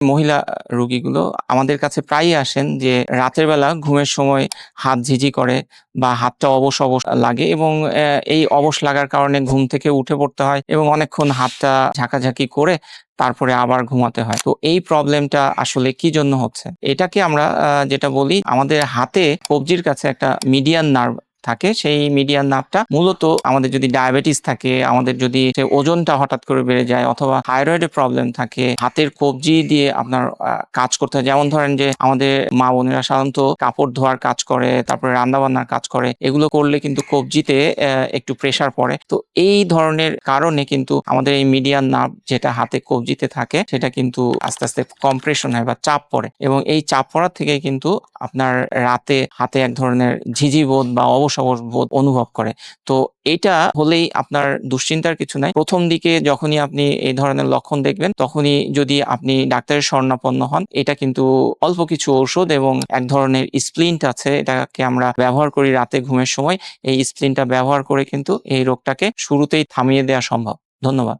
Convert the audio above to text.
মহিলা রোগীগুলো আমাদের কাছে প্রায়ই আসেন যে রাতের বেলা ঘুমের সময় হাত ঝিঝি করে বা হাতটা অবশ অবশ লাগে এবং এই অবশ লাগার কারণে ঘুম থেকে উঠে পড়তে হয় এবং অনেকক্ষণ হাতটা ঝাঁকাঝাঁকি করে তারপরে আবার ঘুমাতে হয়। তো এই প্রবলেমটা আসলে কি জন্য হচ্ছে? এটাকে আমরা যেটা বলি, আমাদের হাতে কবজির কাছে একটা মিডিয়ান নার্ভ থাকে, সেই মিডিয়ান নার্ভটা মূলত আমাদের যদি ডায়াবেটিস থাকে, আমাদের যদি ওজনটা হঠাৎ করে বেড়ে যায় অথবা থাইরয়েডের প্রবলেম থাকে, হাতের কবজি দিয়ে আপনার কাজ করতে হয়। যেমন ধরেন যে আমাদের মা বোনেরা সাধারণত কাপড় ধোয়ার কাজ করে, তারপরে রান্না বান্নার কাজ করে, এগুলো করলে কিন্তু কবজিতে একটু প্রেসার পড়ে। তো এই ধরনের কারণে কিন্তু আমাদের এই মিডিয়ার নার্ভ যেটা হাতে কবজিতে থাকে, সেটা কিন্তু আস্তে আস্তে কম্প্রেশন হয় বা চাপ পড়ে। এবং এই চাপ পড়ার থেকে কিন্তু আপনার রাতে হাতে এক ধরনের ঝিঝি বোধ বা অবশ অবশ বোধ অনুভব করে। তো এটা হলেই আপনার দুশ্চিন্তার কিছু নাই। প্রথম দিকে যখনই আপনি এই ধরনের লক্ষণ দেখবেন, তখনই যদি আপনি ডাক্তারের স্বর্ণাপন্ন হন, এটা কিন্তু অল্প কিছু ঔষধ এবং এক ধরনের স্প্লিন্ট আছে। এটাকে আমরা ব্যবহার করি রাতে ঘুমের সময়। এই স্প্লিনটা ব্যবহার করে কিন্তু এই রোগটাকে শুরুতেই থামিয়ে দেওয়া সম্ভব। ধন্যবাদ।